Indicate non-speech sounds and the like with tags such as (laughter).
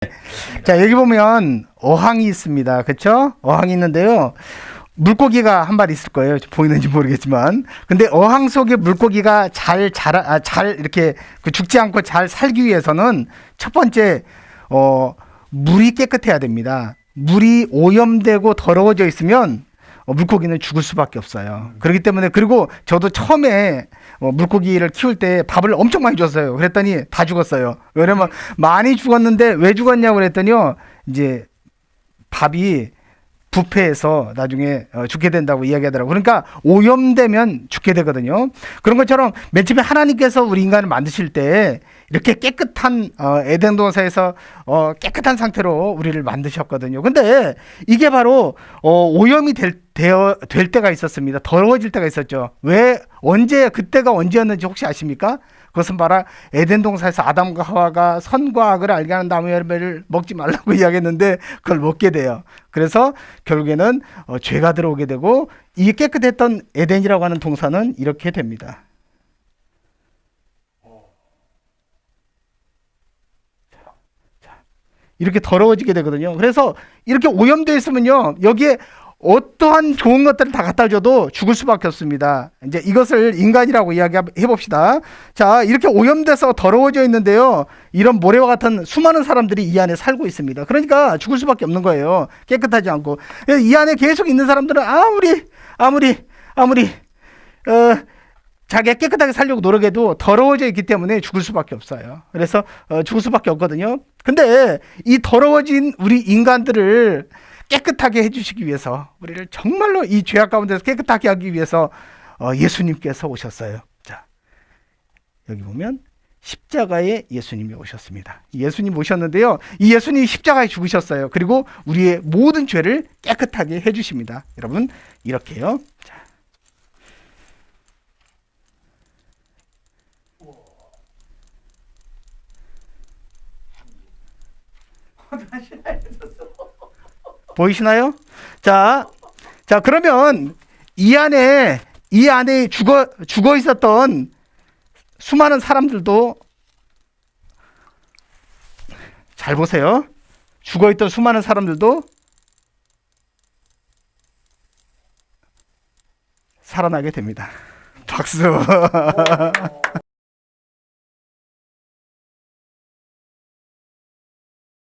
(laughs) 자, 여기 보면 어항이 있습니다. 그렇죠? 어항이 있는데요. 물고기가 한 마리 있을 거예요. 보이는지 모르겠지만. 근데 어항 속에 물고기가 잘 자라 아, 잘 이렇게 그 죽지 않고 잘 살기 위해서는 첫 번째 어 물이 깨끗해야 됩니다. 물이 오염되고 더러워져 있으면 어, 물고기는 죽을 수밖에 없어요. 그렇기 때문에 그리고 저도 처음에 어, 물고기를 키울 때 밥을 엄청 많이 줬어요. 그랬더니 다 죽었어요. 왜냐면 많이 죽었는데 왜 죽었냐고 그랬더니요. 이제 밥이 부패해서 나중에 어, 죽게 된다고 이야기하더라고요. 그러니까 오염되면 죽게 되거든요. 그런 것처럼 맨 처음에 하나님께서 우리 인간을 만드실 때 이렇게 깨끗한 어, 에덴 동산에서 어, 깨끗한 상태로 우리를 만드셨거든요. 근데 이게 바로 어, 오염이 될, 되어, 될 때가 있었습니다. 더러워질 때가 있었죠. 왜 언제 그때가 언제였는지 혹시 아십니까? 그것은 바로 에덴 동산에서 아담과 하와가 선과 악을 알게 하는 나무 열매를 먹지 말라고 (laughs) 이야기했는데 그걸 먹게 돼요. 그래서 결국에는 어, 죄가 들어오게 되고 이 깨끗했던 에덴이라고 하는 동산은 이렇게 됩니다. 이렇게 더러워지게 되거든요. 그래서 이렇게 오염되어 있으면요. 여기에 어떠한 좋은 것들을 다 갖다 줘도 죽을 수밖에 없습니다. 이제 이것을 인간이라고 이야기해 봅시다. 자, 이렇게 오염돼서 더러워져 있는데요. 이런 모래와 같은 수많은 사람들이 이 안에 살고 있습니다. 그러니까 죽을 수밖에 없는 거예요. 깨끗하지 않고. 이 안에 계속 있는 사람들은 아무리, 아무리, 아무리, 어, 자기가 깨끗하게 살려고 노력해도 더러워져 있기 때문에 죽을 수밖에 없어요. 그래서 어, 죽을 수밖에 없거든요. 근데 이 더러워진 우리 인간들을 깨끗하게 해주시기 위해서 우리를 정말로 이 죄악 가운데서 깨끗하게 하기 위해서 어, 예수님께서 오셨어요. 자 여기 보면 십자가에 예수님이 오셨습니다. 예수님 오셨는데요. 이 예수님이 십자가에 죽으셨어요. 그리고 우리의 모든 죄를 깨끗하게 해주십니다. 여러분 이렇게요. 자. (laughs) 보이시나요? 자, 자 그러면 이 안에 이 안에 죽어 죽어 있었던 수많은 사람들도 잘 보세요. 죽어 있던 수많은 사람들도 살아나게 됩니다. 박수. (laughs)